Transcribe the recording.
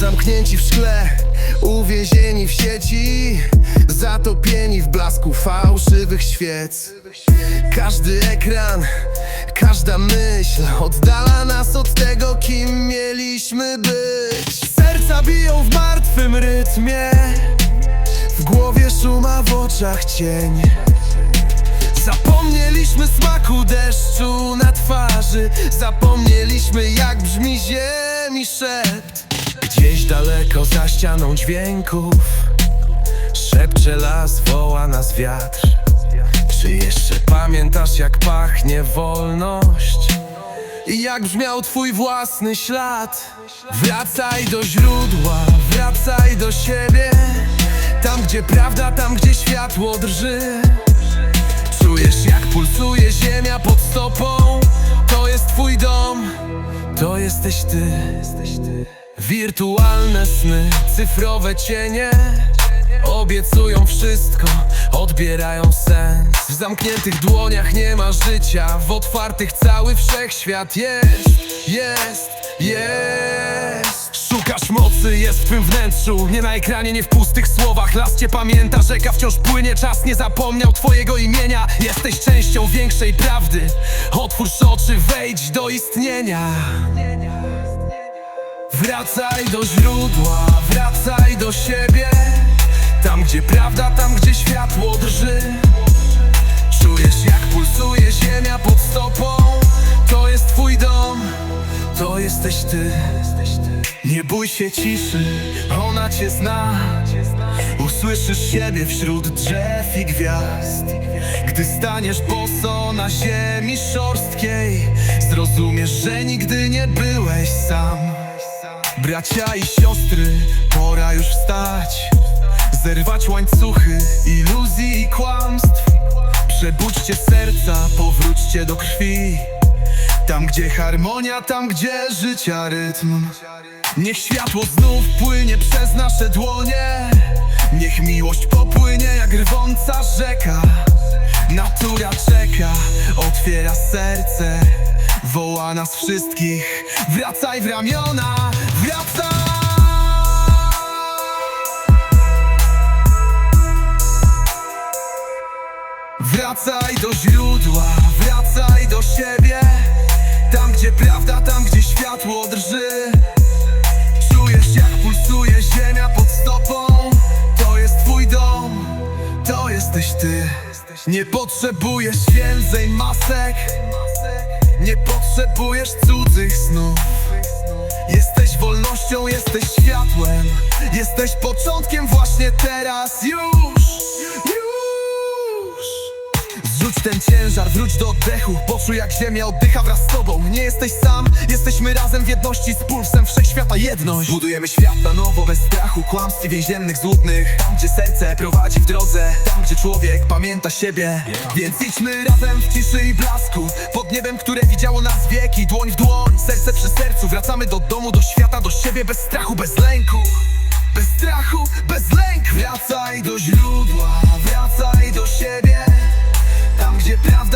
Zamknięci w szkle, uwięzieni w sieci Zatopieni w blasku fałszywych świec. Każdy ekran, każda myśl Oddala nas od tego, kim mieliśmy być. Serca biją w martwym rytmie W głowie szuma, w oczach cień. Zapomnieliśmy smaku deszczu na twarzy Zapomnieliśmy jak brzmi ziemi szept Gdzieś daleko za ścianą dźwięków. Szepcze las, woła nas wiatr. Czy jeszcze pamiętasz jak pachnie wolność? I jak brzmiał twój własny ślad? Wracaj do źródła, wracaj do siebie. Tam gdzie prawda, tam gdzie światło drży. Czujesz jak pulsuje ziemia pod stopą. To jest twój dom, to jesteś ty Wirtualne sny, cyfrowe cienie Obiecują wszystko, odbierają sens. W zamkniętych dłoniach nie ma życia W otwartych cały wszechświat jest, jest, jest. Szukasz mocy, jest w twym wnętrzu Nie na ekranie, nie w pustych słowach. Las cię pamięta, rzeka wciąż płynie Czas nie zapomniał twojego imienia. Jesteś częścią większej prawdy Otwórz oczy, wejdź do istnienia Wracaj do źródła, wracaj do siebie. Tam gdzie prawda, tam gdzie światło drży. Czujesz jak pulsuje ziemia pod stopą. To jest twój dom, to jesteś ty. Nie bój się ciszy, ona cię zna. Usłyszysz siebie wśród drzew i gwiazd. Gdy staniesz boso na ziemi szorstkiej Zrozumiesz, że nigdy nie byłeś sam Bracia i siostry, pora już wstać. Zerwać łańcuchy iluzji i kłamstw. Przebudźcie serca, powróćcie do krwi. Tam gdzie harmonia, tam gdzie życia rytm. Niech światło znów płynie przez nasze dłonie. Niech miłość popłynie jak rwąca rzeka. Natura czeka, otwiera serce. Woła nas wszystkich Wracaj w ramiona, wracaj Wracaj do źródła, wracaj do siebie. Tam gdzie prawda, tam gdzie światło drży. Czujesz jak pulsuje ziemia pod stopą. To jest twój dom, to jesteś ty. Nie potrzebujesz więcej masek. Nie potrzebujesz cudzych snów. Jesteś wolnością, jesteś światłem. Jesteś początkiem właśnie teraz ten ciężar, wróć do oddechu. Poczuj jak ziemia oddycha wraz z tobą. Nie jesteś sam, jesteśmy razem w jedności Z pulsem wszechświata. Jedność. Budujemy świat na nowo, bez strachu. Kłamstw i więziennych złudnych. Tam gdzie serce prowadzi w drodze. Tam gdzie człowiek pamięta siebie. Więc idźmy razem w ciszy i blasku. Pod niebem, które widziało nas wieki. Dłoń w dłoń, serce przy sercu. Wracamy do domu, do świata, do siebie Bez strachu, bez lęku. Bez strachu, bez lęku. Wracaj do źródła de trás